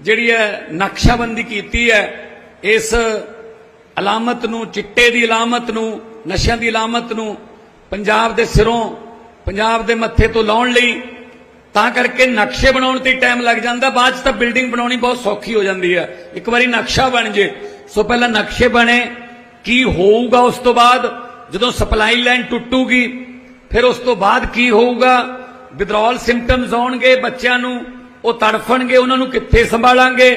ਜਿਹੜੀ ਹੈ ਨਕਸ਼ਾਬੰਦੀ ਕੀਤੀ ਹੈ, ਇਸ ਅਲਾਮਤ ਨੂੰ, ਚਿੱਟੇ ਦੀ ਅਲਾਮਤ ਨੂੰ, ਨਸ਼ਿਆਂ ਦੀ ਅਲਾਮਤ ਨੂੰ ਪੰਜਾਬ ਦੇ ਸਿਰੋਂ, ਪੰਜਾਬ ਦੇ ਮੱਥੇ ਤੋਂ ਲਾਉਣ ਲਈ, ਤਾਂ ਕਰਕੇ ਨਕਸ਼ੇ ਬਣਾਉਣ ਤੇ ਟਾਈਮ ਲੱਗ ਜਾਂਦਾ, ਬਾਅਦ ਚ ਤਾਂ ਬਿਲਡਿੰਗ ਬਣਾਉਣੀ ਬਹੁਤ ਸੌਖੀ ਹੋ ਜਾਂਦੀ ਹੈ। ਇੱਕ ਵਾਰੀ ਨਕਸ਼ਾ ਬਣ ਜੇ, ਸੋ ਪਹਿਲਾਂ ਨਕਸ਼ੇ ਬਣੇ, ਕੀ ਹੋਊਗਾ ਉਸ ਤੋਂ ਬਾਅਦ, ਜਦੋਂ ਸਪਲਾਈ ਲਾਈਨ ਟੁੱਟੂਗੀ, ਫਿਰ ਉਸ ਤੋਂ ਬਾਅਦ ਕੀ ਹੋਊਗਾ, ਵਿਦਰੋਲ ਸਿੰਪਟਮਸ ਆਉਣਗੇ ਬੱਚਿਆਂ ਨੂੰ ਉਹ ਤੜਫਣਗੇ, ਉਹਨਾਂ ਨੂੰ ਕਿੱਥੇ ਸੰਭਾਲਾਂਗੇ?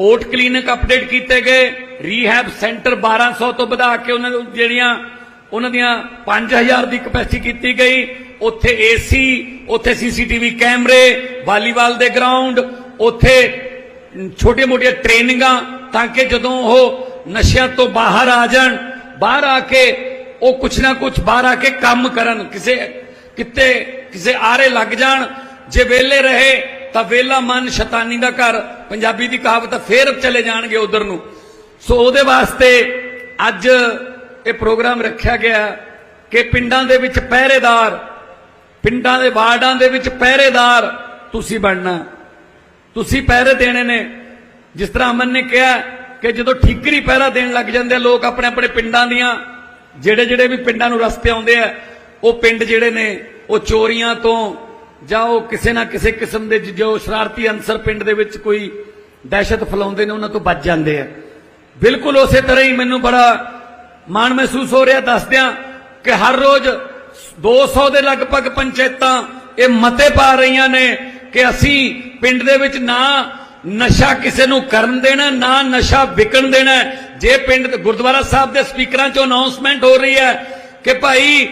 ਓਟ ਕਲੀਨਿਕ ਅਪਡੇਟ ਕੀਤੇ ਗਏ। ਰੀਹੈਬ ਸੈਂਟਰ 1200 ਤੋਂ ਵਧਾ ਕੇ ਉਹਨਾਂ ਨੂੰ ਜਿਹੜੀਆਂ, ਉਹਨਾਂ ਦੀਆਂ 5000 ਦੀ ਕਪੈਸਿਟੀ ਕੀਤੀ ਗਈ। ਉੱਥੇ ਏਸੀ ਉੱਥੇ ਸੀਸੀਟੀਵੀ ਕੈਮਰੇ, ਵਾਲੀਬਾਲ ਦੇ ਗਰਾਊਂਡ ਉੱਥੇ ਛੋਟੀਆਂ-ਮੋਟੀਆਂ ਟ੍ਰੇਨਿੰਗਾਂ, ਤਾਂ ਕਿ ਜਦੋਂ ਉਹ ਨਸ਼ਿਆਂ ਤੋਂ ਬਾਹਰ ਆ ਜਾਣ, ਬਾਹਰ ਆ ਕੇ ਉਹ ਕੁਛ ਨਾ ਕੁਛ ਬਾਹਰ ਆ ਕੇ ਕੰਮ ਕਰਨ, ਕਿਸੇ, ਕਿਤੇ ਕਿਸੇ ਆਰੇ ਲੱਗ ਜਾਣ, ਜੇ ਵਿਹਲੇ ਰਹੇ ਤਾਂ ਵੇਲਾ ਮਨ ਸ਼ੈਤਾਨੀ ਦਾ ਘਰ ਪੰਜਾਬੀ ਦੀ ਕਹਾਵਤ ਆ, ਫੇਰ ਚਲੇ ਜਾਣਗੇ ਉਧਰ ਨੂੰ। ਸੋ ਉਹਦੇ ਵਾਸਤੇ ਅੱਜ ਇਹ ਪ੍ਰੋਗਰਾਮ ਰੱਖਿਆ ਗਿਆ ਕਿ ਪਿੰਡਾਂ ਦੇ ਵਿੱਚ ਪਹਿਰੇਦਾਰ ਪਿੰਡਾਂ ਦੇ ਵਾਰਡਾਂ ਦੇ ਵਿੱਚ ਪਹਿਰੇਦਾਰ ਤੁਸੀਂ ਬਣਨਾ। ਤੁਸੀਂ ਪਹਿਰੇ ਦੇਣੇ ਨੇ। ਜਿਸ ਤਰ੍ਹਾਂ ਅਮਨ ਨੇ ਕਿਹਾ ਕਿ ਜਦੋਂ ਠੀਕਰੀ ਪਹਿਰਾ ਦੇਣ ਲੱਗ ਜਾਂਦੇ ਆ ਲੋਕ ਆਪਣੇ ਆਪਣੇ ਪਿੰਡਾਂ ਦੀਆਂ ਜਿਹੜੇ ਜਿਹੜੇ ਵੀ ਪਿੰਡਾਂ ਨੂੰ ਰਸਤੇ ਆਉਂਦੇ ਆ ਉਹ ਪਿੰਡ ਜਿਹੜੇ ਨੇ ਉਹ ਚੋਰੀਆਂ ਤੋਂ ਜਾਂ ਉਹ ਕਿਸੇ ਨਾ ਕਿਸੇ ਕਿਸਮ ਦੇ ਜੋ ਸ਼ਰਾਰਤੀ ਅੰਸਰ ਪਿੰਡ ਦੇ ਵਿੱਚ ਕੋਈ ਦਹਿਸ਼ਤ ਫੈਲਾਉਂਦੇ ਨੇ, ਉਹਨਾਂ ਤੋਂ ਬਚ ਜਾਂਦੇ ਆ। ਬਿਲਕੁਲ ਉਸੇ ਤਰ੍ਹਾਂ ਹੀ ਮੈਨੂੰ ਬੜਾ ਮਾਣ ਮਹਿਸੂਸ ਹੋ ਰਿਹਾ, ਦੱਸਦਿਆਂ ਕਿ ਹਰ ਰੋਜ਼ 200 ਦੇ ਲਗਭਗ ਪੰਚਾਇਤਾਂ ਇਹ ਮਤੇ ਪਾ ਰਹੀਆਂ ਨੇ ਕਿ ਅਸੀਂ ਪਿੰਡ ਦੇ ਵਿੱਚ ਨਾ ਨਸ਼ਾ ਕਿਸੇ ਨੂੰ ਕਰਨ ਦੇਣਾ, ਨਾ ਨਸ਼ਾ ਵਿਕਣ ਦੇਣਾ। ਜੇ ਪਿੰਡ ਗੁਰਦੁਆਰਾ ਸਾਹਿਬ ਦੇ ਸਪੀਕਰਾਂ ਚੋਂ ਅਨਾਉਂਸਮੈਂਟ ਹੋ ਰਹੀ ਹੈ ਕਿ ਭਾਈ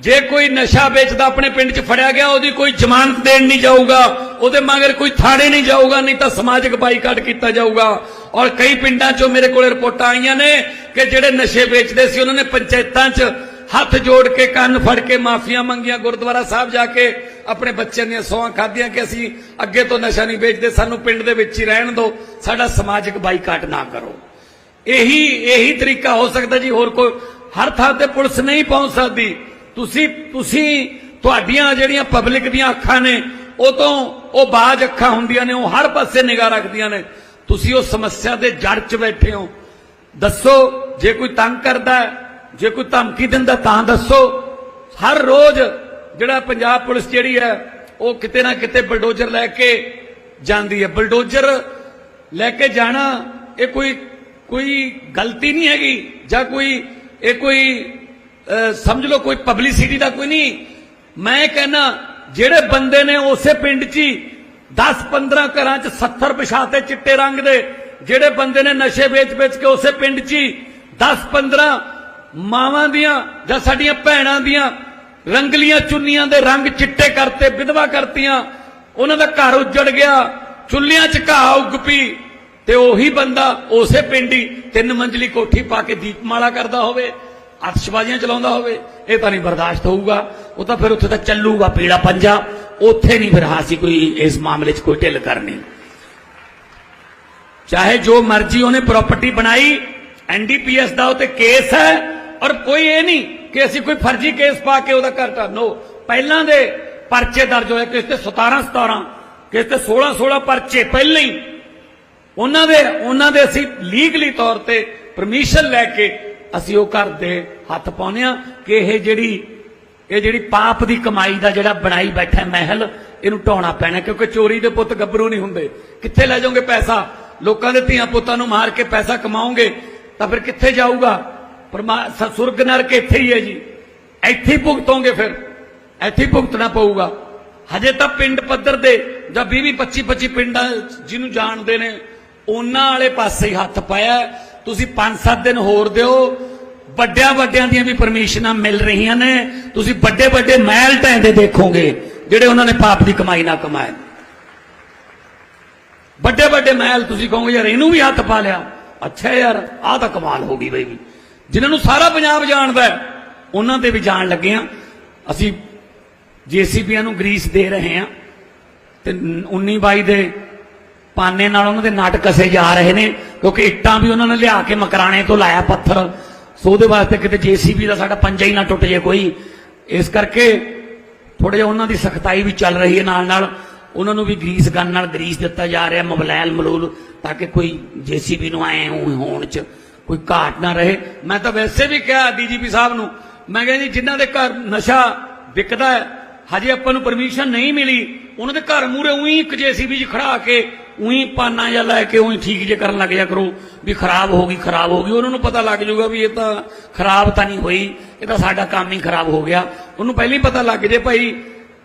ਜੇ ਕੋਈ ਨਸ਼ਾ ਵੇਚਦਾ ਆਪਣੇ ਪਿੰਡ 'ਚ ਫੜਿਆ ਗਿਆ, ਉਹਦੀ ਕੋਈ ਜ਼ਮਾਨਤ ਦੇਣ ਨਹੀਂ ਜਾਊਗਾ, ਉਹਦੇ ਮਗਰ ਕੋਈ ਥਾਣੇ ਨਹੀਂ ਜਾਊਗਾ, ਨਹੀਂ ਤਾਂ ਸਮਾਜਿਕ ਬਾਈਕਾਟ ਕੀਤਾ ਜਾਊਗਾ। ਔਰ ਕਈ ਪਿੰਡਾਂ 'ਚੋਂ ਮੇਰੇ ਕੋਲ ਰਿਪੋਰਟਾਂ ਆਈਆਂ ਨੇ ਕਿ ਜਿਹੜੇ ਨਸ਼ੇ ਵੇਚਦੇ ਸੀ, ਉਹਨਾਂ ਨੇ ਪੰਚਾਇਤਾਂ 'ਚ ਹੱਥ ਜੋੜ ਕੇ ਕੰਨ ਫੜ ਕੇ ਮਾਫੀਆਂ ਮੰਗੀਆਂ, ਗੁਰਦੁਆਰਾ ਸਾਹਿਬ ਜਾ ਕੇ ਆਪਣੇ ਬੱਚਿਆਂ ਦੀਆਂ ਸੌਹਾਂ ਖਾਧੀਆਂ ਕਿ ਅਸੀਂ ਅੱਗੇ ਤੋਂ ਨਸ਼ਾ ਨਹੀਂ ਵੇਚਦੇ, ਸਾਨੂੰ ਪਿੰਡ ਦੇ ਵਿੱਚ ਹੀ ਰਹਿਣ ਦਿਓ, ਸਾਡਾ ਸਮਾਜਿਕ ਬਾਈਕਾਟ ਨਾ ਕਰੋ। ਇਹੀ ਇਹੀ ਤਰੀਕਾ ਹੋ ਸਕਦਾ ਜੀ, ਹੋਰ ਕੋਈ ਹਰ ਥਾਂ ਤੇ ਪੁਲਿਸ ਨਹੀਂ ਪਹੁੰਚ ਸਕਦੀ। ਤੁਸੀਂ ਤੁਸੀਂ, ਤੁਹਾਡੀਆਂ ਜਿਹੜੀਆਂ ਪਬਲਿਕ ਦੀਆਂ ਅੱਖਾਂ ਨੇ, ਉਹ ਤੋਂ, ਉਹ ਬਾਜ ਅੱਖਾਂ ਹੁੰਦੀਆਂ ਨੇ, ਉਹ ਹਰ ਪਾਸੇ ਨਿਗਾਹ ਰੱਖਦੀਆਂ ਨੇ। ਤੁਸੀਂ ਉਹ ਸਮੱਸਿਆ ਦੇ ਜੜ 'ਚ ਬੈਠੇ ਹੋ। ਦੱਸੋ, ਜੇ ਕੋਈ ਤੰਗ ਕਰਦਾ, ਜੇ ਕੋਈ ਧਮਕੀ ਦਿੰਦਾ, ਤਾਂ ਦੱਸੋ। ਹਰ ਰੋਜ਼ ਜਿਹੜਾ ਪੰਜਾਬ ਪੁਲਿਸ ਜਿਹੜੀ ਹੈ, ਉਹ ਕਿਤੇ ਨਾ ਕਿਤੇ ਬਲਡੋਜ਼ਰ ਲੈ ਕੇ ਜਾਂਦੀ ਹੈ। ਬਲਡੋਜ਼ਰ ਲੈ ਕੇ ਜਾਣਾ, ਇਹ ਕੋਈ ਕੋਈ ਗਲਤੀ ਨਹੀਂ ਹੈਗੀ। ਜਾਂ ਕੋਈ, ਇਹ ਕੋਈ ਸਮਝ ਲਓ ਕੋਈ ਪਬਲਿਸਿਟੀ ਦਾ ਕੋਈ ਨਹੀਂ। ਮੈਂ ਕਹਿੰਨਾ ਜਿਹੜੇ ਬੰਦੇ ਨੇ ਉਸੇ ਪਿੰਡ 'ਚ ਹੀ 10 15 ਘਰਾਂ 'ਚ 70 ਵਿਛਾਤੇ ਚਿੱਟੇ ਰੰਗ ਦੇ, ਜਿਹੜੇ ਬੰਦੇ ਨੇ ਨਸ਼ੇ ਵੇਚ-ਵੇਚ ਕੇ ਉਸੇ ਪਿੰਡ 'ਚ 10 15 ਮਾਵਾਂ ਦੀਆਂ ਜਾਂ ਸਾਡੀਆਂ ਭੈਣਾਂ ਦੀਆਂ ਰੰਗਲੀਆਂ ਚੁੰਨੀਆਂ ਦੇ ਰੰਗ ਚਿੱਟੇ ਕਰਤੇ, ਵਿਧਵਾ ਕਰਤੀਆਂ, ਉਹਨਾਂ ਦਾ ਘਰ ਉੱਜੜ ਗਿਆ, ਚੁੱਲ੍ਹਿਆਂ 'ਚ ਘਾਹ ਉੱਗ ਪਈ ਤੇ ਉਹੀ ਬੰਦਾ ਉਸੇ ਪਿੰਡ ਹੀ ਤਿੰਨ ਮੰਜ਼ਲੀ ਕੋਠੀ ਪਾ ਕੇ ਦੀਪਮਾਲਾ ਕਰਦਾ ਹੋਵੇ। ਅਤਸ਼ਬਾਜ਼ੀਆਂ ਚਲਾਉਂਦਾ ਹੋਵੇ, ਇਹ ਤਾਂ ਨਹੀਂ ਬਰਦਾਸ਼ਤ ਹੋਊਗਾ। ਉਹ ਤਾਂ ਫਿਰ ਉੱਥੇ ਤਾਂ ਚੱਲੂਗਾ ਪੀੜਾ ਪੰਜਾ। ਉੱਥੇ ਨਹੀਂ ਫਿਰ ਹਾਸੀ ਕੋਈ ਇਸ ਮਾਮਲੇ 'ਚ ਕੋਈ ਢਿੱਲ ਕਰਨੀ। ਚਾਹੇ ਜੋ ਮਰਜ਼ੀ ਉਹਨੇ ਪ੍ਰਾਪਰਟੀ ਬਣਾਈ ਐਨਡੀਪੀਐਸ ਦਾ ਉਹ ਕੇਸ ਹੈ, ਔਰ ਕੋਈ ਇਹ ਨਹੀਂ ਕਿ ਅਸੀਂ ਕੋਈ ਫਰਜ਼ੀ ਕੇਸ ਪਾ ਕੇ ਉਹਦਾ ਘਰ ਢਾਨੋ ਪਹਿਲਾਂ ਦੇ ਪਰਚੇ ਦਰਜ ਹੋਏ, ਕਿਸ ਤੇ 17 17 ਕਿਸ ਤੇ 16 16 ਪਰਚੇ ਪਹਿਲਾਂ ਹੀ। ਉਹਨਾਂ ਦੇ ਉਹਨਾਂ ਦੇ ਅਸੀਂ ਲੀਗਲੀ ਤੌਰ ਤੇ ਪਰਮਿਸ਼ਨ ਲੈ ਕੇ ਅਸੀਂ ਉਹ ਘਰ ਦੇ ਹੱਥ ਪਾਉਨੇ ਆ ਕਿ ਇਹ ਜਿਹੜੀ ਇਹ ਜਿਹੜੀ ਪਾਪ ਦੀ ਕਮਾਈ ਦਾ ਜਿਹੜਾ ਬਣਾਈ ਬੈਠਾ ਮਹਿਲ, ਇਹਨੂੰ ਢਾਉਣਾ ਪੈਣਾ, ਕਿਉਂਕਿ ਚੋਰੀ ਦੇ ਪੁੱਤ ਗੱਭਰੂ ਨਹੀਂ ਹੁੰਦੇ। ਕਿੱਥੇ ਲੈ ਜਾਓਗੇ ਪੈਸਾ? ਲੋਕਾਂ ਦੇ ਧੀਆਂ ਪੁੱਤਾਂ ਨੂੰ ਮਾਰ ਕੇ ਪੈਸਾ ਕਮਾਓਗੇ, ਤਾਂ ਫਿਰ ਕਿੱਥੇ ਜਾਊਗਾ? ਪਰਮਾ ਸੁਰਗ ਨਰਕ ਇੱਥੇ ਹੀ ਹੈ ਜੀ। ਇੱਥੇ ਹੀ ਭੁਗਤੋਗੇ ਫਿਰ। ਇੱਥੇ ਹੀ ਭੁਗਤਣਾ ਪਊਗਾ। ਹਜੇ ਤਾਂ ਪਿੰਡ ਪੱਧਰ ਦੇ ਜਾਂ 20 20 25 25 ਪਿੰਡਾਂ ਜਿਹਨੂੰ ਜਾਣਦੇ ਨੇ, ਉਹਨਾਂ ਵਾਲੇ ਪਾਸੇ ਹੀ ਹੱਥ ਪਾਇਆ। ਤੁਸੀਂ 5-7 ਦਿਨ ਹੋਰ ਦਿਓ। ਵੱਡਿਆਂ ਵੱਡਿਆਂ ਦੀਆਂ ਵੀ ਪਰਮਿਸ਼ਨਾਂ ਮਿਲ ਰਹੀਆਂ ਨੇ। ਤੁਸੀਂ ਵੱਡੇ ਵੱਡੇ ਮਹਿਲ ਢਹਿੰਦੇ ਦੇਖੋਗੇ ਜਿਹੜੇ ਉਹਨਾਂ ਨੇ ਪਾਪ ਦੀ ਕਮਾਈ ਨਾਲ ਕਮਾਏ। ਵੱਡੇ ਵੱਡੇ ਮਹਿਲ ਤੁਸੀਂ ਕਹੋਗੇ ਯਾਰ ਇਹਨੂੰ ਵੀ ਹੱਥ ਪਾ ਲਿਆ। ਅੱਛਾ ਯਾਰ ਆਹ ਤਾਂ ਕਮਾਲ ਹੋ ਗਈ ਬਈ। ਵੀ ਜਿਨ੍ਹਾਂ ਨੂੰ ਸਾਰਾ ਪੰਜਾਬ ਜਾਣਦਾ ਹੈ, ਉਹਨਾਂ ਤੇ ਵੀ ਜਾਣ ਲੱਗੇ ਆ ਅਸੀਂ ਜੀਸੀਬੀਆਂ ਨੂੰ ਗਰੀਸ ਦੇ ਰਹੇ ਹਾਂ। ਤੇ 19 22 ਦੇ ਪਾਨੇ ਨਾਲ ਉਹਨਾਂ ਦੇ ਨਾਟ ਕਸੇ ਜਾ ਰਹੇ ਨੇ, ਕਿਉਂਕਿ ਇੱਟਾਂ ਵੀ ਉਹਨਾਂ ਨੇ ਲਿਆ ਕੇ ਮਕਰਾਣੇ ਤੋਂ ਲਾਇਆ ਪੱਥਰ। ਸੋ ਉਹਦੇ ਵਾਸਤੇ ਕਿਤੇ ਜੀਸੀਬੀ ਦਾ ਸਾਡਾ ਪੰਜਾ ਹੀ ਨਾ ਟੁੱਟ ਜੇ ਕੋਈ। ਇਸ ਕਰਕੇ ਥੋੜਾ ਜਿਹਾ ਉਹਨਾਂ ਦੀ ਸਖਤਾਈ ਵੀ ਚੱਲ ਰਹੀ ਹੈ ਨਾਲ ਨਾਲ ਉਹਨਾਂ ਨੂੰ ਵੀ ਗਰੀਸ ਗਨ ਨਾਲ ਗਰੀਸ ਦਿੱਤਾ ਜਾ ਰਿਹਾ, ਮਬਲੈਲ ਮਲੂਲ, ਤਾਂ ਕਿ ਕੋਈ ਜੀਸੀਬੀ ਨੂੰ ਆਏ ਹੋਣ ਚ ਕੋਈ ਘਾਟ ਨਾ ਰਹੇ। ਮੈਂ ਤਾਂ ਵੈਸੇ ਵੀ ਕਿਹਾ ਡੀਜੀਪੀ ਸਾਹਿਬ ਨੂੰ, ਮੈਂ ਕਿਹਾ ਜੀ, ਜਿਨ੍ਹਾਂ ਦੇ ਘਰ ਨਸ਼ਾ ਵਿਕਦਾ ਹੈ, ਹਜੇ ਆਪਾਂ ਨੂੰ ਪਰਮਿਸ਼ਨ ਨਹੀਂ ਮਿਲੀ, ਉਹਨਾਂ ਦੇ ਘਰ ਮੂਰੇ ਉਹੀ ਇੱਕ ਜੀਸੀਬੀ 'ਚ ਖੜਾ ਕੇ ਉਹੀ ਪਾਨਾ ਜਾਂ ਲੈ ਕੇ ਉਹੀ ਠੀਕ ਜੇ ਕਰਨ ਲੱਗ ਜਾ ਕਰੋ, ਵੀ ਖਰਾਬ ਹੋ ਗਈ, ਖਰਾਬ ਹੋ ਗਈ। ਉਹਨਾਂ ਨੂੰ ਪਤਾ ਲੱਗ ਜਾਊਗਾ ਵੀ ਇਹ ਤਾਂ ਖਰਾਬ ਤਾਂ ਨਹੀਂ ਹੋਈ, ਇਹ ਤਾਂ ਸਾਡਾ ਕੰਮ ਹੀ ਖਰਾਬ ਹੋ ਗਿਆ। ਉਹਨੂੰ ਪਹਿਲਾਂ ਹੀ ਪਤਾ ਲੱਗ ਜੇ ਭਾਈ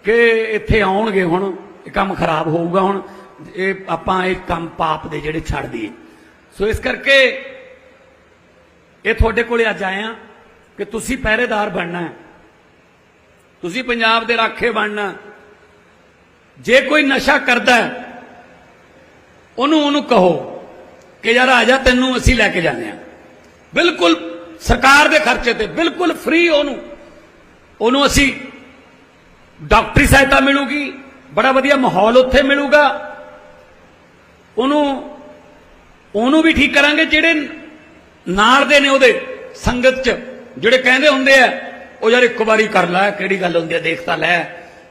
ਕਿ ਇੱਥੇ ਆਉਣਗੇ ਹੁਣ, ਇਹ ਕੰਮ ਖਰਾਬ ਹੋਊਗਾ ਹੁਣ। ਇਹ ਆਪਾਂ ਇਹ ਕੰਮ ਪਾਪ ਦੇ ਜਿਹੜੇ ਛੱਡ ਦਈਏ। ਸੋ ਇਸ ਕਰਕੇ ਇਹ ਤੁਹਾਡੇ ਕੋਲੇ ਅੱਜ ਆਏ ਆ ਕਿ ਤੁਸੀਂ ਪਹਿਰੇਦਾਰ ਬਣਨਾ ਹੈ। ਤੁਸੀਂ ਪੰਜਾਬ ਦੇ ਰਾਖੇ ਬਣਨਾ ਜੇ ਕੋਈ ਨਸ਼ਾ ਕਰਦਾ ਹੈ ਉਹਨੂੰ ਉਹਨੂੰ ਕਹੋ ਕਿ ਯਾਰ ਆ ਜਾ, ਤੈਨੂੰ ਅਸੀਂ ਲੈ ਕੇ ਜਾਂਦੇ ਆ ਬਿਲਕੁਲ ਸਰਕਾਰ ਦੇ ਖਰਚੇ ਤੇ ਬਿਲਕੁਲ ਫ੍ਰੀ ਉਹਨੂੰ। ਉਹਨੂੰ ਅਸੀਂ ਡਾਕਟਰੀ ਸਹਾਇਤਾ ਮਿਲੂਗੀ, ਬੜਾ ਵਧੀਆ ਮਾਹੌਲ ਉੱਥੇ ਮਿਲੂਗਾ। ਉਹਨੂੰ ਉਹਨੂੰ ਵੀ ਠੀਕ ਕਰਾਂਗੇ ਜਿਹੜੇ ਨਾਲ ਦੇ ਨੇ ਉਹਦੇ ਸੰਗਤ ਚ, ਜਿਹੜੇ ਕਹਿੰਦੇ ਹੁੰਦੇ ਆ, ਉਹ ਯਾਰ ਇੱਕ ਵਾਰੀ ਕਰ ਲੈ, ਕਿਹੜੀ ਗੱਲ ਹੁੰਦੀ ਹੈ ਦੇਖ ਤਾਂ ਲੈ।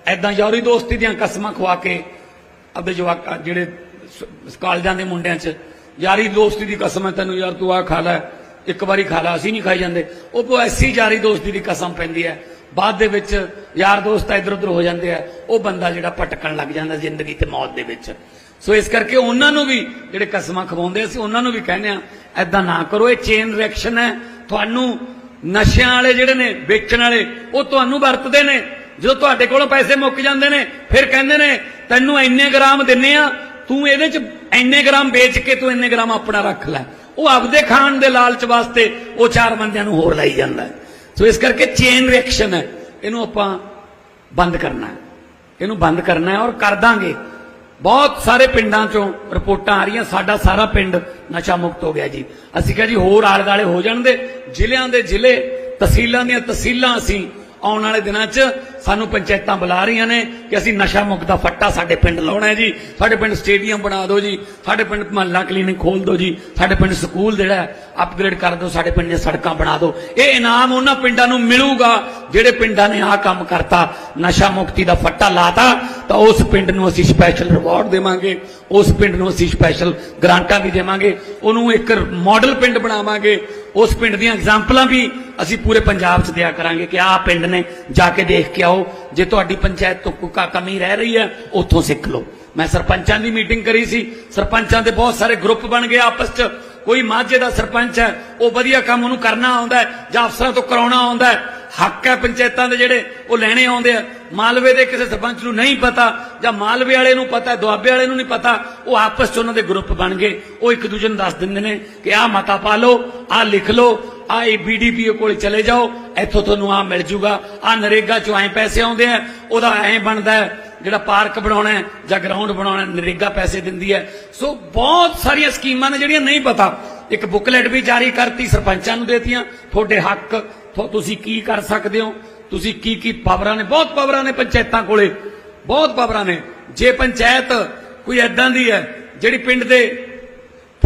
ਐਦਾਂ ਯਾਰੀ ਦੋਸਤੀ ਦੀਆਂ ਕਸਮਾਂ ਖਵਾ ਕੇ ਆਪਦੇ ਜਵਾਕ, ਜਿਹੜੇ ਕਾਲਜਾਂ ਦੇ ਮੁੰਡਿਆਂ ਚ, ਯਾਰੀ ਦੋਸਤੀ ਦੀ ਕਸਮ ਹੈ ਤੈਨੂੰ, ਯਾਰ ਤੂੰ ਆ ਖਾ ਲੈ, ਇੱਕ ਵਾਰੀ ਖਾ ਲੈ, ਅਸੀਂ ਨਹੀਂ ਖਾਈ ਜਾਂਦੇ। ਉਹ ਕੋ ਐਸੀ ਯਾਰੀ ਦੋਸਤੀ ਦੀ ਕਸਮ ਪੈਂਦੀ ਹੈ, ਬਾਅਦ ਦੇ ਵਿੱਚ ਯਾਰ ਦੋਸਤ ਇਧਰ ਉਧਰ ਹੋ ਜਾਂਦੇ ਆ, ਉਹ ਬੰਦਾ ਜਿਹੜਾ ਭਟਕਣ ਲੱਗ ਜਾਂਦਾ ਜ਼ਿੰਦਗੀ ਤੇ ਮੌਤ ਦੇ ਵਿੱਚ। ਸੋ ਇਸ ਕਰਕੇ ਉਹਨਾਂ ਨੂੰ ਵੀ ਜਿਹੜੇ ਕਸਮਾਂ ਖਵਾਉਂਦੇ ਅਸੀਂ ਉਹਨਾਂ ਨੂੰ ਵੀ ਕਹਿੰਦੇ ਆ ਐਦਾਂ ਨਾ ਕਰੋ, ਇਹ ਚੇਨ ਰਿਐਕਸ਼ਨ ਹੈ। ਤੁਹਾਨੂੰ ਨਸ਼ਿਆਂ ਵਾਲੇ ਜਿਹੜੇ ਨੇ, ਵੇਚਣ ਵਾਲੇ, ਉਹ ਤੁਹਾਨੂੰ ਵਰਤਦੇ ਨੇ। ਜਦੋਂ ਤੁਹਾਡੇ ਕੋਲੋਂ ਪੈਸੇ ਮੁੱਕ ਜਾਂਦੇ ਨੇ, ਫਿਰ ਕਹਿੰਦੇ ਨੇ, ਤੈਨੂੰ ਇੰਨੇ ਗ੍ਰਾਮ ਦਿੰਨੇ ਆ ਤੂੰ ਇਹਦੇ ਚ ਇੰਨੇ ਗ੍ਰਾਮ ਵੇਚ ਕੇ ਤੂੰ ਇੰਨੇ ਗ੍ਰਾਮ ਆਪਣਾ ਰੱਖ ਲੈ। ਉਹ ਆਪਦੇ ਖਾਣ ਦੇ ਲਾਲਚ ਵਾਸਤੇ ਉਹ ਚਾਰ ਬੰਦਿਆਂ ਨੂੰ ਹੋਰ ਲਾਈ ਜਾਂਦਾ ਸੋ ਇਸ ਕਰਕੇ ਚੇਨ ਰਿਐਕਸ਼ਨ ਹੈ। ਇਹਨੂੰ ਆਪਾਂ ਬੰਦ ਕਰਨਾ ਹੈ। ਇਹਨੂੰ ਬੰਦ ਕਰਨਾ ਹੈ ਔਰ ਕਰ ਦਾਂਗੇ। ਬਹੁਤ ਸਾਰੇ ਪਿੰਡਾਂ ਚੋਂ ਰਿਪੋਰਟਾਂ ਆ ਰਹੀਆਂ। ਸਾਡਾ ਸਾਰਾ ਪਿੰਡ ਨਸ਼ਾ ਮੁਕਤ ਹੋ ਗਿਆ ਜੀ। ਅਸੀਂ ਕਿਹਾ ਜੀ ਹੋਰ ਆਲੇ ਦਾਲੇ ਹੋ ਜਾਣ ਦੇ। ਜ਼ਿਲ੍ਹਿਆਂ ਦੇ ਜ਼ਿਲ੍ਹੇ, ਤਹਿਸੀਲਾਂ ਦੀਆਂ ਤਹਿਸੀਲਾਂ ਅਸੀਂ ਆਉਣ ਵਾਲੇ ਦਿਨਾਂ 'ਚ ਸਾਨੂੰ ਪੰਚਾਇਤਾਂ ਬੁਲਾ ਰਹੀਆਂ ਨੇ ਕਿ ਅਸੀਂ ਨਸ਼ਾ ਮੁਕਤ ਦਾ ਫੱਟਾ ਸਾਡੇ ਪਿੰਡ ਲਾਉਣਾ ਹੈ ਜੀ। ਸਾਡੇ ਪਿੰਡ ਸਟੇਡੀਅਮ ਬਣਾ ਦਿਓ ਜੀ। ਸਾਡੇ ਪਿੰਡ ਮਹੱਲਾ ਕਲੀਨਿਕ ਖੋਲ ਦਿਓ ਜੀ। ਸਾਡੇ ਪਿੰਡ ਸਕੂਲ ਜਿਹੜਾ ਅਪਗ੍ਰੇਡ ਕਰ ਦਿਓ। ਸਾਡੇ ਪਿੰਡ ਦੀਆਂ ਸੜਕਾਂ ਬਣਾ ਦਿਓ। ਇਹ ਇਨਾਮ ਉਹਨਾਂ ਪਿੰਡਾਂ ਨੂੰ ਮਿਲੂਗਾ ਜਿਹੜੇ ਪਿੰਡਾਂ ਨੇ ਆਹ ਕੰਮ ਕਰਤਾ, ਨਸ਼ਾ ਮੁਕਤੀ ਦਾ ਫੱਟਾ ਲਾਤਾ। ਤਾਂ ਉਸ ਪਿੰਡ ਨੂੰ ਅਸੀਂ ਸਪੈਸ਼ਲ ਰਿਵਾਰਡ ਦੇਵਾਂਗੇ। ਉਸ ਪਿੰਡ ਨੂੰ ਅਸੀਂ ਸਪੈਸ਼ਲ ਗ੍ਰਾਂਟਾਂ ਵੀ ਦੇਵਾਂਗੇ। ਉਹਨੂੰ ਇੱਕ ਮਾਡਲ ਪਿੰਡ ਬਣਾਵਾਂਗੇ। ਉਸ ਪਿੰਡ ਦੀਆਂ ਐਗਜ਼ਾਮਪਲਾਂ ਵੀ ਅਸੀਂ ਪੂਰੇ ਪੰਜਾਬ 'ਚ ਦਿਆ ਕਰਾਂਗੇ ਕਿ ਆਹ ਪਿੰਡ ਨੇ ਜਾ ਕੇ ਦੇਖ ਕੇ ਆਓ। ਜੇ ਤੁਹਾਡੀ ਪੰਚਾਇਤ ਤੋਂ ਕੋਈ ਕਮੀ ਰਹਿ ਰਹੀ ਹੈ, ਉੱਥੋਂ ਸਿੱਖ ਲਓ। ਮੈਂ ਸਰਪੰਚਾਂ ਦੀ ਮੀਟਿੰਗ ਕਰੀ ਸੀ। ਸਰਪੰਚਾਂ ਦੇ ਬਹੁਤ ਸਾਰੇ ਗਰੁੱਪ ਬਣ ਗਏ ਆਪਸ 'ਚ। ਕੋਈ ਮਾਝੇ ਦਾ ਸਰਪੰਚ ਹੈ, ਉਹ ਵਧੀਆ ਕੰਮ ਉਹਨੂੰ ਕਰਨਾ ਆਉਂਦਾ ਹੈ ਜਾਂ ਅਫਸਰਾਂ ਤੋਂ ਕਰਾਉਣਾ ਆਉਂਦਾ ਹੈ। ਹੱਕ ਹੈ ਪੰਚਾਇਤਾਂ ਦੇ ਜਿਹੜੇ ਉਹ ਲੈਣੇ ਆਉਂਦੇ ਆ। ਮਾਲਵੇ ਦੇ ਕਿਸੇ ਸਰਪੰਚ ਨੂੰ ਨਹੀਂ ਪਤਾ ਜਾਂ ਮਾਲਵੇ ਵਾਲੇ ਨੂੰ ਪਤਾ, ਦੁਆਬੇ ਵਾਲੇ ਨੂੰ ਨਹੀਂ ਪਤਾ, ਉਹ ਆਪਸ 'ਚ ਉਹਨਾਂ ਦੇ ਗਰੁੱਪ ਬਣ ਗਏ। ਉਹ ਇੱਕ ਦੂਜੇ ਨੂੰ ਦੱਸ ਦਿੰਦੇ ਨੇ ਕਿ ਆਹ ਮਤਾ ਪਾ ਲਓ, ਆਹ ਲਿਖ ਲਓ ਆ ਇਹ ਬੀਡੀਪੀਓ ਕੋਲ ਚਲੇ ਜਾਓ, ਇੱਥੋਂ ਤੁਹਾਨੂੰ ਆਹ ਮਿਲ ਜੂਗਾ। ਆ ਨਰੇਗਾ ਚੋਂ ਐ ਪੈਸੇ ਆਉਂਦੇ ਆ, ਉਹਦਾ ਐ ਬਣਦਾ ਜਿਹੜਾ ਪਾਰਕ ਬਣਾਉਣਾ ਜਾਂ ਗਰਾਊਂਡ ਬਣਾਉਣਾ ਨਰੇਗਾ ਪੈਸੇ ਦਿੰਦੀ ਹੈ। ਸੋ ਬਹੁਤ ਸਾਰੀਆਂ ਸਕੀਮਾਂ ਨੇ ਜਿਹੜੀਆਂ ਨਹੀਂ ਪਤਾ। ਇੱਕ ਬੁਕਲੇਟ ਵੀ ਜਾਰੀ ਕਰਤੀ, ਸਰਪੰਚਾਂ ਨੂੰ ਦੇਤੀਆਂ, ਤੁਹਾਡੇ ਹੱਕ ਤੁਸੀਂ ਕੀ ਕਰ ਸਕਦੇ ਹੋ? ਤੁਸੀਂ ਕੀ ਕੀ ਪਾਵਰਾਂ ਨੇ? ਬਹੁਤ ਪਾਵਰਾਂ ਨੇ ਪੰਚਾਇਤਾਂ ਕੋਲੇ। ਬਹੁਤ ਪਾਵਰਾਂ ਨੇ। ਜੇ ਪੰਚਾਇਤ ਕੋਈ ਐਦਾਂ ਦੀ ਹੈ, ਜਿਹੜੀ ਪਿੰਡ ਦੇ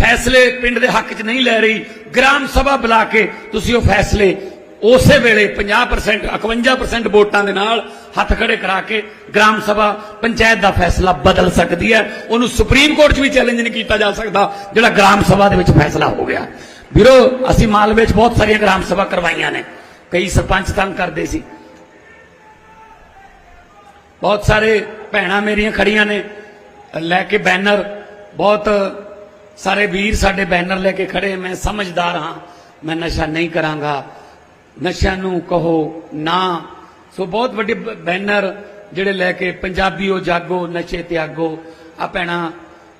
ਫੈਸਲੇ ਪਿੰਡ ਦੇ ਹੱਕ 'ਚ ਨਹੀਂ ਲੈ ਰਹੀ, ਗ੍ਰਾਮ ਸਭਾ ਬੁਲਾ ਕੇ ਤੁਸੀਂ ਉਹ ਫੈਸਲੇ ਉਸੇ ਵੇਲੇ 50% 51% ਵੋਟਾਂ ਦੇ ਨਾਲ ਹੱਥ ਖੜੇ ਕਰਾ ਕੇ ਗ੍ਰਾਮ ਸਭਾ ਪੰਚਾਇਤ ਦਾ ਫੈਸਲਾ ਬਦਲ ਸਕਦੀ ਹੈ। ਉਹਨੂੰ ਸੁਪਰੀਮ ਕੋਰਟ 'ਚ ਵੀ ਚੈਲੰਜ ਨਹੀਂ ਕੀਤਾ ਜਾ ਸਕਦਾ, ਜਿਹੜਾ ਗ੍ਰਾਮ ਸਭਾ ਦੇ ਵਿੱਚ ਫੈਸਲਾ ਹੋ ਗਿਆ। ਵੀਰੋ, ਅਸੀਂ ਮਾਲਵੇ 'ਚ ਬਹੁਤ ਸਾਰੀਆਂ ਗ੍ਰਾਮ ਸਭਾ ਕਰਵਾਈਆਂ ਨੇ। ਕਈ ਸਰਪੰਚ ਤੰਗ ਕਰਦੇ ਸੀ। ਬਹੁਤ ਸਾਰੇ ਭੈਣਾਂ ਮੇਰੀਆਂ ਖੜੀਆਂ ਨੇ। ਲੈ ਕੇ ਬੈਨਰ, ਬਹੁਤ ਸਾਰੇ ਵੀਰ ਸਾਡੇ ਬੈਨਰ ਲੈ ਕੇ ਖੜੇ। ਮੈਂ ਸਮਝਦਾਰ ਹਾਂ, ਮੈਂ ਨਸ਼ਾ ਨਹੀਂ ਕਰਾਂਗਾ। ਨਸ਼ਿਆਂ ਨੂੰ ਕਹੋ ਨਾ। ਸੋ ਬਹੁਤ ਵੱਡੇ ਬੈਨਰ ਜਿਹੜੇ ਲੈ ਕੇ ਪੰਜਾਬੀਓ ਜਾਗੋ, ਨਸ਼ੇ ਤਿਆਗੋ। ਆ ਭੈਣਾਂ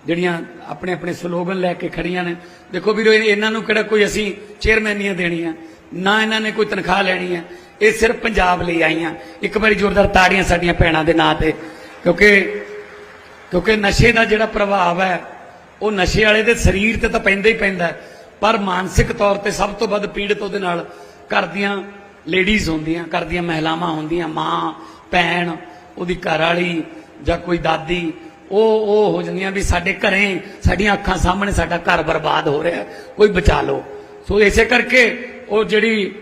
ਜਿਹੜੀਆਂ ਆਪਣੇ ਆਪਣੇ ਸਲੋਗਨ ਲੈ ਕੇ ਖੜੀਆਂ ਨੇ। ਦੇਖੋ ਵੀਰੋ ਇਹਨਾਂ ਨੂੰ ਕਿਹੜਾ ਕੋਈ ਅਸੀਂ ਚੇਅਰਮੈਨੀਆਂ ਦੇਣੀਆਂ, ਨਾ ਇਹਨਾਂ ਨੇ ਕੋਈ ਤਨਖਾਹ ਲੈਣੀ ਹੈ। ਇਹ ਸਿਰਫ ਪੰਜਾਬ ਲਈ ਆਈਆਂ। ਇੱਕ ਵਾਰੀ ਜ਼ੋਰਦਾਰ ਤਾੜੀਆਂ ਸਾਡੀਆਂ ਭੈਣਾਂ ਦੇ ਨਾਂ ਤੇ। ਕਿਉਂਕਿ ਕਿਉਂਕਿ ਨਸ਼ੇ ਦਾ ਜਿਹੜਾ ਪ੍ਰਭਾਵ ਹੈ, ਉਹ ਨਸ਼ੇ ਵਾਲੇ ਦੇ ਸਰੀਰ ਤੇ ਤਾਂ ਪੈਂਦਾ ਹੀ ਪੈਂਦਾ ਪਰ ਮਾਨਸਿਕ ਤੌਰ ਤੇ ਸਭ ਤੋਂ ਵੱਧ ਪੀੜਤ ਉਹਦੇ ਨਾਲ ਘਰ ਦੀਆਂ ਲੇਡੀਜ਼ ਹੁੰਦੀਆਂ, ਘਰ ਦੀਆਂ ਮਹਿਲਾਵਾਂ ਹੁੰਦੀਆਂ, ਮਾਂ, ਭੈਣ, ਉਹਦੀ ਘਰ ਵਾਲੀ ਜਾਂ ਕੋਈ ਦਾਦੀ। ਉਹ ਉਹ ਹੋ ਜਾਂਦੀਆਂ ਵੀ ਸਾਡੇ ਘਰੇ ਸਾਡੀਆਂ ਅੱਖਾਂ ਸਾਹਮਣੇ ਸਾਡਾ ਘਰ ਬਰਬਾਦ ਹੋ ਰਿਹਾ, ਕੋਈ ਬਚਾ ਲਓ। ਸੋ ਇਸੇ ਕਰਕੇ ਉਹ ਜਿਹੜੀ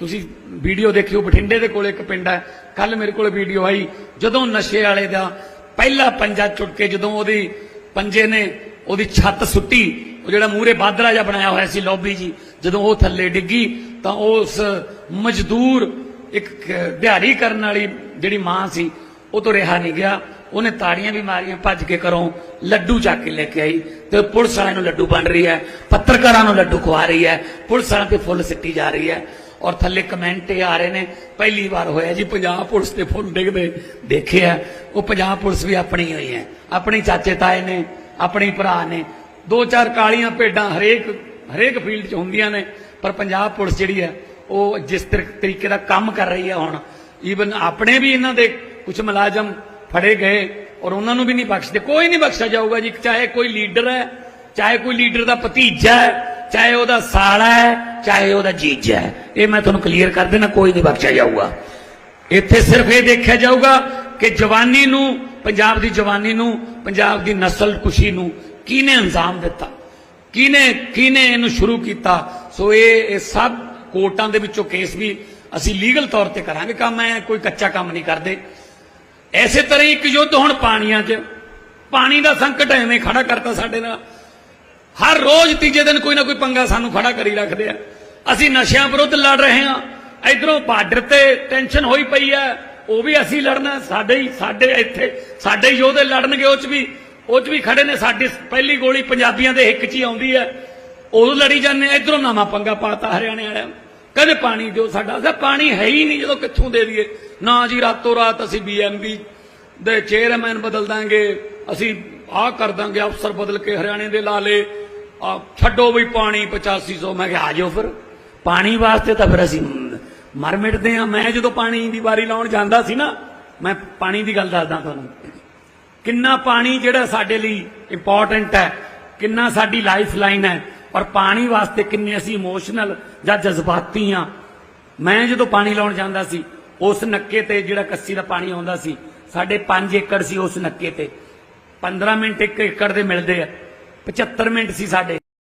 ਤੁਸੀਂ ਵੀਡੀਓ ਦੇਖਿਓ ਬਠਿੰਡੇ ਦੇ ਕੋਲ ਇੱਕ ਪਿੰਡ ਹੈ। ਕੱਲ ਮੇਰੇ ਕੋਲ ਵੀਡੀਓ ਆਈ, ਜਦੋਂ ਨਸ਼ੇ ਵਾਲੇ ਦਾ ਪਹਿਲਾ ਪੰਜਾ ਚੁੱਟ ਕੇ ਜਦੋਂ ਉਹਦੀ ਪੰਜੇ ਨੇ ਉਹਦੀ ਛੱਤ ਸੁੱਟੀ, ਉਹ ਜਿਹੜਾ ਮੂਰੇ ਬਾਦਰਾ ਜਿਹਾ ਬਣਾਇਆ ਹੋਇਆ ਸੀ ਲੌਬੀ ਜੀ, ਜਦੋਂ ਉਹ ਥੱਲੇ ਡਿੱਗੀ, ਤਾਂ ਉਸ ਮਜ਼ਦੂਰ ਇੱਕ ਦਿਹਾੜੀ ਕਰਨ ਵਾਲੀ ਜਿਹੜੀ ਮਾਂ ਸੀ, ਉਹ ਤੋਂ ਰਿਹਾ ਨਹੀਂ ਗਿਆ। ਉਹਨੇ ਤਾੜੀਆਂ ਵੀ ਮਾਰੀਆਂ, ਭੱਜ ਕੇ ਘਰੋਂ ਲੱਡੂ ਚੱਕ ਕੇ ਲੈ ਕੇ ਆਈ ਤੇ ਪੁਲਿਸ ਵਾਲਿਆਂ ਨੂੰ ਲੱਡੂ ਬਣ ਰਹੀ ਹੈ, ਪੱਤਰਕਾਰਾਂ ਨੂੰ ਲੱਡੂ ਖਵਾ ਰਹੀ ਹੈ, ਪੁਲਿਸ ਵਾਲਿਆਂ ਤੇ ਫੁੱਲ ਸਿੱਟੀ ਜਾ ਰਹੀ ਹੈ ਔਰ ਥੱਲੇ ਕਮੈਂਟ ਆ ਰਹੇ ਨੇ, ਪਹਿਲੀ ਵਾਰ ਹੋਇਆ ਜੀ, ਪੰਜਾਬ ਪੁਲਿਸ ਤੇ ਫੁੱਲ ਡਿੱਗਦੇ ਦੇਖਿਆ, ਉਹ ਪੰਜਾਬ ਪੁਲਿਸ ਵੀ ਆਪਣੀ ਹੋਈ ਹੈ, ਆਪਣੀ ਚਾਚੇ ਤਾਏ ਨੇ, ਆਪਣੇ ਭਰਾ ਨੇ, ਦੋ ਚਾਰ ਕਾਲੀਆਂ ਭੇਡਾਂ ਹਰੇਕ ਹਰੇਕ ਫੀਲਡ 'ਚ ਹੁੰਦੀਆਂ ਨੇ, ਪਰ ਪੰਜਾਬ ਪੁਲਿਸ ਜਿਹੜੀ ਹੈ, ਉਹ ਜਿਸ ਤਰੀਕੇ ਦਾ ਕੰਮ ਕਰ ਰਹੀ ਹੈ ਹੁਣ ਈਵਨ ਆਪਣੇ ਵੀ ਇਹਨਾਂ ਦੇ ਕੁਝ ਮੁਲਾਜ਼ਮ ਫੜੇ ਗਏ ਔਰ ਉਹਨਾਂ ਨੂੰ ਵੀ ਨਹੀਂ ਬਖਸ਼ਦੇ। ਕੋਈ ਨਹੀਂ ਬਖਸ਼ਿਆ ਜਾਊਗਾ ਜੀ। ਚਾਹੇ ਕੋਈ ਲੀਡਰ ਹੈ, ਚਾਹੇ ਕੋਈ ਲੀਡਰ ਦਾ ਭਤੀਜਾ ਹੈ, ਚਾਹੇ ਉਹਦਾ ਸਾਲਾ ਹੈ, ਚਾਹੇ ਉਹਦਾ ਜੀਜਾ ਹੈ। ਇਹ ਮੈਂ ਤੁਹਾਨੂੰ ਕਲੀਅਰ ਕਰ ਦੇਣਾ ਕੋਈ ਨਹੀਂ ਬਖਸ਼ਿਆ ਜਾਊਗਾ। ਇੱਥੇ ਸਿਰਫ ਇਹ ਦੇਖਿਆ ਜਾਊਗਾ ਕਿ ਜਵਾਨੀ ਨੂੰ, ਪੰਜਾਬ ਦੀ ਜਵਾਨੀ ਨੂੰ, ਪੰਜਾਬ ਦੀ ਨਸਲ ਕੁਸ਼ੀ ਨੂੰ ਕਿਹਨੇ ਅੰਜਾਮ ਦਿੱਤਾ? ਕਿਹਨੇ ਕਿਹਨੇ ਇਹਨੂੰ ਸ਼ੁਰੂ ਕੀਤਾ? ਸੋ ਇਹ ਇਹ ਸਭ ਕੋਰਟਾਂ ਦੇ ਵਿੱਚੋਂ ਕੇਸ ਵੀ ਅਸੀਂ ਲੀਗਲ ਤੌਰ ਤੇ ਕਰਾਂਗੇ। ਕੰਮ ਹੈ ਕੋਈ ਕੱਚਾ ਕੰਮ ਨਹੀਂ ਕਰਦੇ। ਐਸੇ ਤਰ੍ਹਾਂ ਇੱਕ ਯੁੱਧ ਹੁਣ ਪਾਣੀਆਂ 'ਚ। ਪਾਣੀ ਦਾ ਸੰਕਟ ਐਵੇਂ ਖੜਾ ਕਰਤਾ ਸਾਡੇ ਨਾਲ। ਹਰ ਰੋਜ਼ ਤੀਜੇ ਦਿਨ ਕੋਈ ਨਾ ਕੋਈ ਪੰਗਾ ਸਾਨੂੰ ਖੜਾ ਕਰੀ ਰੱਖਦੇ ਆ। ਅਸੀਂ ਨਸ਼ਿਆਂ ਵਿਰੁੱਧ ਲੜ ਰਹੇ ਹਾਂ। ਇਧਰੋਂ ਬਾਰਡਰ ਤੇ ਟੈਨਸ਼ਨ ਹੋਈ ਪਈ ਹੈ। ਉਹ ਵੀ ਅਸੀਂ ਲੜਨਾ ਸਾਡੇ ਹੀ ਸਾਡੇ ਇੱਥੇ ਸਾਡੇ ਯੋਧੇ ਲੜਨਗੇ, ਉਹ ਚ ਵੀ ਉਹ ਚ ਵੀ ਖੜੇ ਨੇ। ਸਾਡੀ ਪਹਿਲੀ ਗੋਲੀ ਪੰਜਾਬੀਆਂ ਦੇ ਹਿੱਕ 'ਚ ਹੀ ਆਉਂਦੀ ਹੈ। ਉਦੋਂ ਲੜੀ ਜਾਂਦੇ ਆ। ਇਧਰੋਂ ਨਵਾਂ ਪੰਗਾ ਪਾਤਾ ਹਰਿਆਣੇ ਵਾਲਿਆਂ ਨੂੰ। ਕਹਿੰਦੇ ਪਾਣੀ ਦਿਓ ਸਾਡਾ। ਅਸਾਂ ਪਾਣੀ ਹੈ ਹੀ ਨਹੀਂ ਜਦੋਂ ਕਿੱਥੋਂ ਦੇ ਦਈਏ। ਨਾ ਜੀ, ਰਾਤੋਂ ਰਾਤ ਅਸੀਂ ਬੀਐਮਬੀ ਦੇ ਚੇਅਰਮੈਨ ਬਦਲ ਦਾਂਗੇ। ਅਸੀਂ ਆਹ ਕਰ ਦਾਂਗੇ, ਅਫਸਰ ਬਦਲ ਕੇ ਹਰਿਆਣੇ ਦੇ ਲਾ ਲੇ। ਆ ਛੱਡੋ ਵੀ ਪਾਣੀ 8500 ਮੈਂ ਕਿਹਾ, ਆ ਜਾਓ ਫਿਰ। ਪਾਣੀ ਵਾਸਤੇ ਤਾਂ ਫਿਰ ਅਸੀਂ ਮਰ ਮਿਟਦੇ ਆ ਮੈਂ ਜਦੋਂ ਪਾਣੀ ਦੀ ਵਾਰੀ ਲਾਉਣ ਜਾਂਦਾ ਸੀ ਨਾ, ਮੈਂ ਪਾਣੀ ਦੀ ਗੱਲ ਦੱਸਦਾ ਤੁਹਾਨੂੰ। ਕਿੰਨਾ ਪਾਣੀ ਜਿਹੜਾ ਸਾਡੇ ਲਈ ਇੰਪੋਰਟੈਂਟ ਹੈ, ਕਿੰਨਾ ਸਾਡੀ ਲਾਈਫ ਲਾਈਨ ਹੈ ਔਰ ਪਾਣੀ ਵਾਸਤੇ ਕਿੰਨੇ ਅਸੀਂ ਇਮੋਸ਼ਨਲ ਜਾਂ ਜਜ਼ਬਾਤੀ ਆ ਮੈਂ ਜਦੋਂ ਪਾਣੀ ਲਾਉਣ ਜਾਂਦਾ ਸੀ ਉਸ ਨੱਕੇ ਤੇ ਜਿਹੜਾ ਕੱਸੀ ਦਾ ਪਾਣੀ ਆਉਂਦਾ ਸੀ, ਸਾਡੇ 5 ਏਕੜ ਸੀ ਉਸ ਨੱਕੇ ਤੇ। 15 ਮਿੰਟ ਇੱਕ ਏਕੜ ਦੇ ਮਿਲਦੇ ਆ 75 ਮਿੰਟ ਸੀ ਸਾਡੇ।